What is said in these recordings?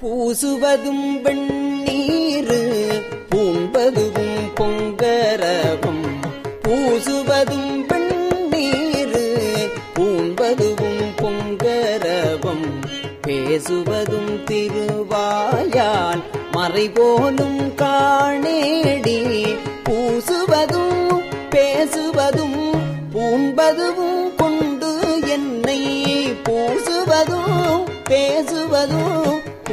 பூசுவதும் வெண்ணீரு பூண்பதுவும் பொங்கரவும் பூசுவதும் வெண்ணீரு பூண்பதுவும் பொங்கரவும் பேசுவதும் திருவாயால் மறைபோலும் காணேடி. பூசுவதும் பேசுவதும் பூண்பதுவும் கொண்டு என்னை பூசுவதும் பேசுவதும்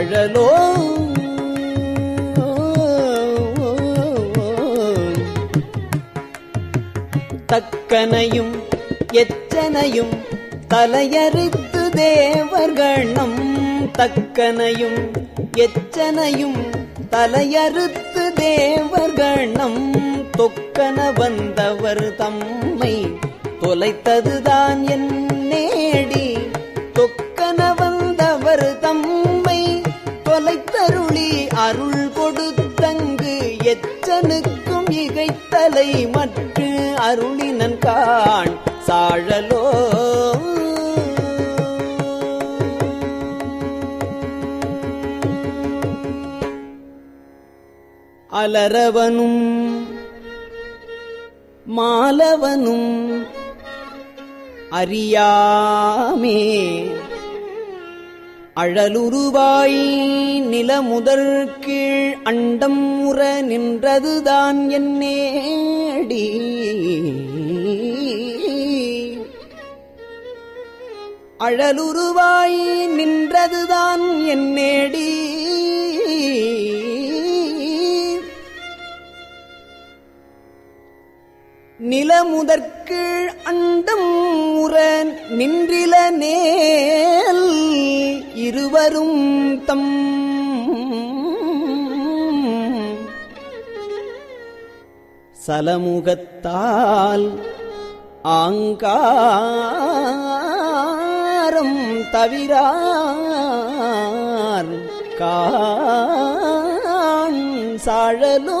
அழலோ தக்கனையும் எச்சனையும் தலையறுத்து தேவர்கணம் தக்கனையும் எச்சனையும் தலையறுத்து தேவர்கணம் தொக்கன வந்தவர் தம்மை தொலைத்ததுதான் என் நேடி தலை மற்ற அருளினன் காண் சாழலோ. அலரவனும் மாலவனும் அறியாமே. அழலுருவாய் நிலமுதற் கீழ் அண்டம் உற நின்றதுதான் என்னேடி அழலுருவாய் நின்றதுதான் என் நேடி நிலமுதற்கீழ் அண்டம் உற நின்றில நேல் இருவரும் தம். சலமுகத்தால் ஆங்காரம் தவிரார் காண் சாழலோ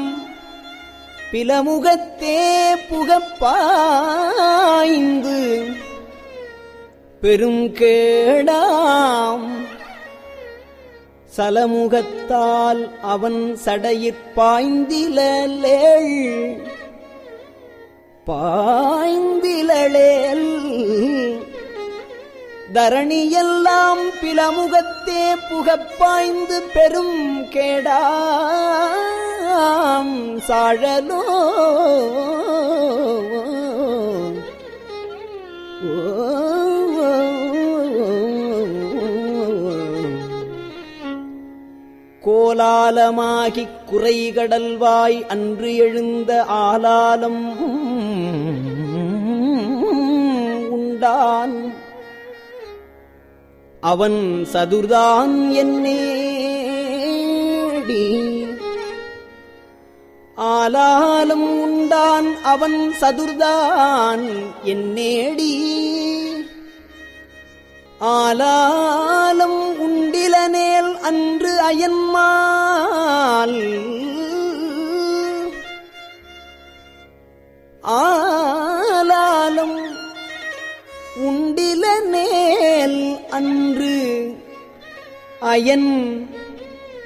பிலமுகத்தே புகப்பாய்ந்து பெரும் கேடாம் சலமுகத்தால் அவன் சடையிற்பாய்ந்திலேள் பாய்ந்திலளேல் தரணியெல்லாம் பிலமுகத்தே புகப்பாய்ந்து பெரும் கேடா நாம் சாழலோ கோலாலமாகிக் குறைகடல்வாய் அன்று எழுந்த ஆலாலம் உண்டான். அவன் சதுர்தான் என்னேடி ஆலாலும் உண்டான் அவன் சதுர்தான் என் நேடி. ஆலாலும் உண்டிலனேல் அன்று அயன்மால். ஆலாலும் உண்டில நேல் அன்று அயன்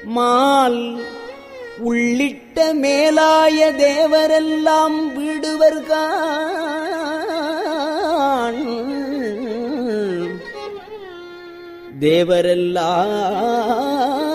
மால் உள்ளிட்ட மேலாய தேவரெல்லாம் விடுவர்கான் தேவரெல்லாம்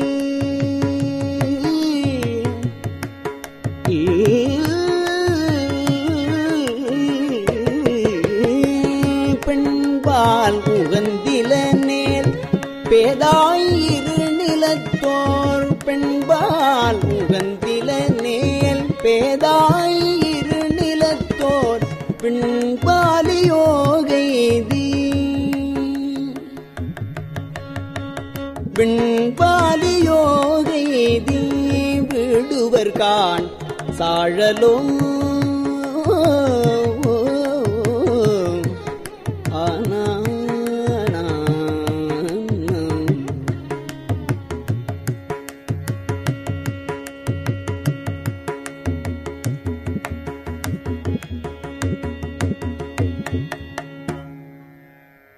பேதாயிரு நிலத்தோர் பெண்பால் உகந்தில நேல். பேதாயிரு நிலத்தோர் பின்பாலியோகைதி பின்பாலியோகைதி விடுவர் கான் சாழலோ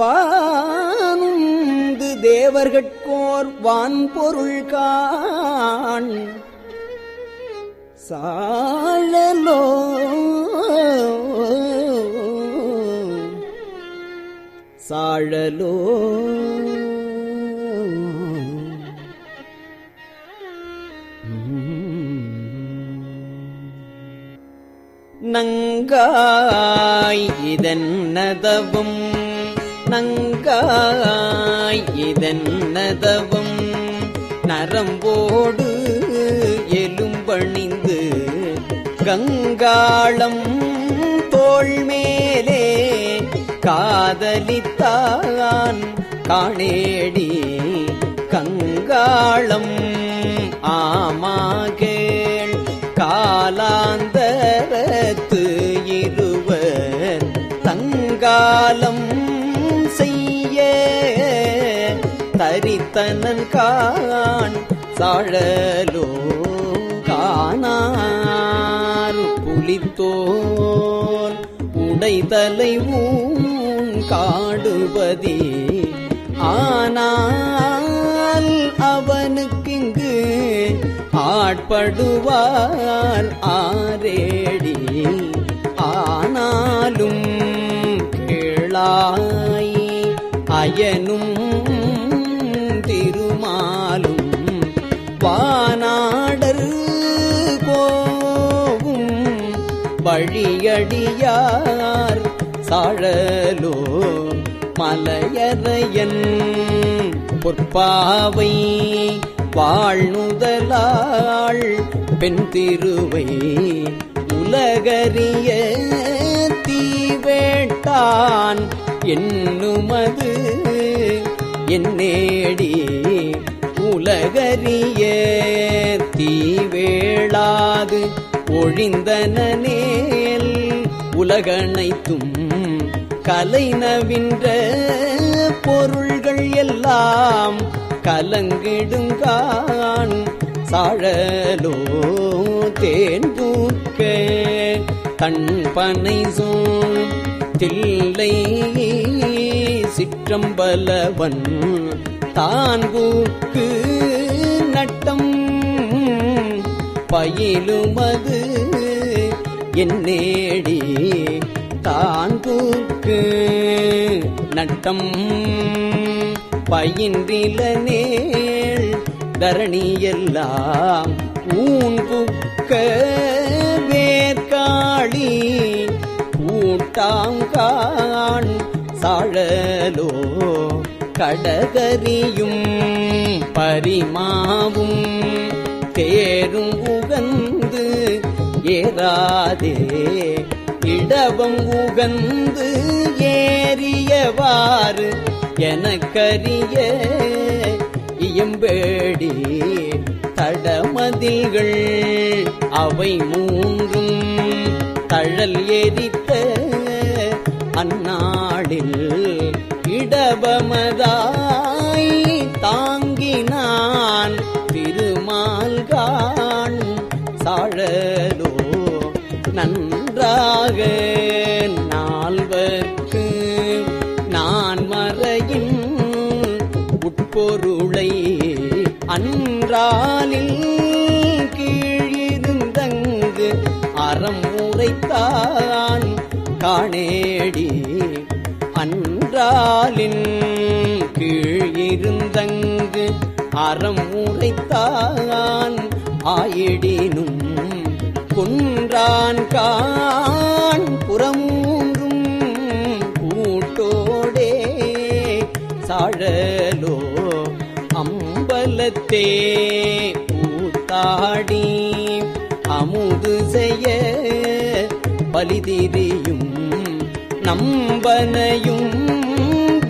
வானுந்து தேவர்கட்கோர் வான்பொருள் காண். சாழலோ சாழலோ. நங்காய் இதன் நதவும் நங்காய் இதன்னதவும்? நரம்போடு எலும்பணிந்து கங்காளம் தோள்மேலே காதலித்தான் காணேடி கங்காளம். ஆமாகேள் காலாந்த தரித்தனன் காண் சாழலோ காணார். புலித்தோல் உடைதலை ஊன் காடுபதி ஆனால் அவனுக்கிங்கு ஆட்படுவார் ஆரேடி ஆனாலும் கேளாய் அயனும் வானாடர் போகும் வழியடியார் சாழலோ மலையறையன் பொற்பாவை வாழ்நுதலாள் பெண் திருவை உலகறிய தீவேட்டான் என்னுமது என்னேடி உலகறிய தீவேளாது ஒழிந்தனேல் உலகனைத்தும் கலைனவின்ற பொருள்கள் எல்லாம் கலங்கிடுங்கான் சாழலோ தேன்பூக்க தன் பனை சோன் தில்லை சிற்றம்பலவன் தான்கூக்கு நட்டம் பயிலுமது என்னேடி தான்கூக்கு நட்டம் பயின்றில நேள் தரணியெல்லாம் ஊன் புக்க வேர்காளி கூட்டாங்கான் சாழலோ கடகரியும் பரிமாவும் தேரும் உகந்து ஏறாதே. இடவம் உகந்து ஏறியவாறு எனக்கரிய இயம்பேடி தடமதில்கள். அவை மூன்றும் தழல் எரித்த இடபமதாய் தாங்கினான் திருமால் திருமால்கான் சாழலோ நன்றாக நால்வர்க்கு நான் மறையின் உட்பொருளை அன்றாலில் கீழிருந்தங்கு அறம் உரைத்தான். காணேடி அன் அமராலின் கீழ் இருந்தங்கு அறம் உரைத்தான் ஆயிடினும் குன்றான் கான் புறமூன்றும் கூட்டோடே சாழலோ அம்பலத்தே பூத்தாடி அமுது செய்ய பலிதிரியும் நம்பனையும்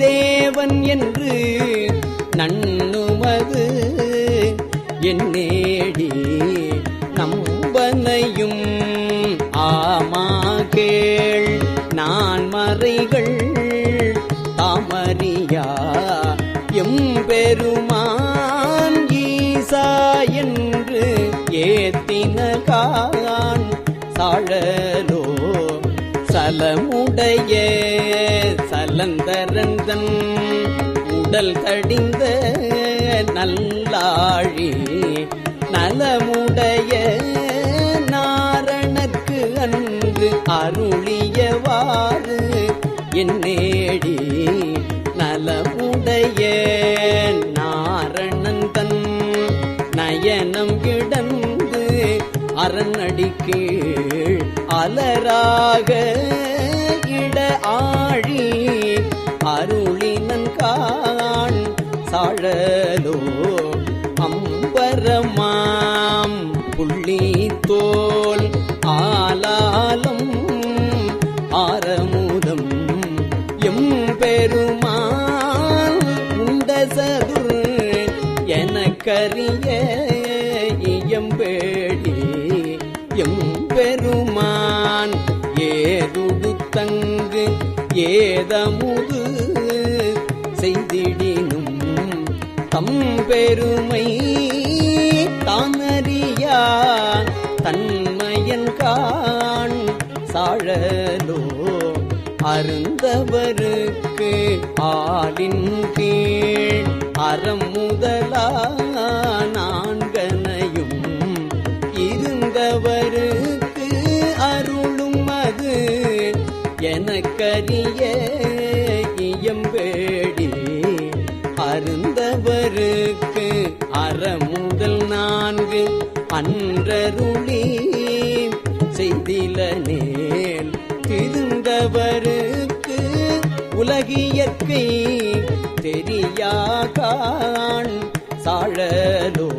தேவன் என்று நண்ணுமது என்னேடி நம்பனையும் ஆமா கேள் நான் மறைகள் தாமரியா எம்பெருமான் ஈசா என்று ஏத்தின கான் சாழலோ சலமுடைய சலந்தரந்தன் உடல் தடிந்த நல்லாழி நலமுடைய நாரணக்கு அன்று அருளியவாறு என்னேடி நலமுடைய நாரணந்தன் நயனம் கிடந்து அரண்அடிக்கீழ் அலராக இட ஆழி அருளினன் காண் சாழலோ எம்பெருமான் ஏதுடுத்தங்கு ஏதமுது செய்திடினும் தம் பெருமை தானறியா தன்மையன் கான் சாழலோ அருந்தவருக்கு ஆளின் கீழ் அறம் முதலா நான் எனக்கரிய இயம்பேடி அருந்தவருக்கு அறமுதல் நான்கு அன்றருளி செய்தில நேல். திருந்தவருக்கு உலகியற்கை தெரியாகான். சாழலோ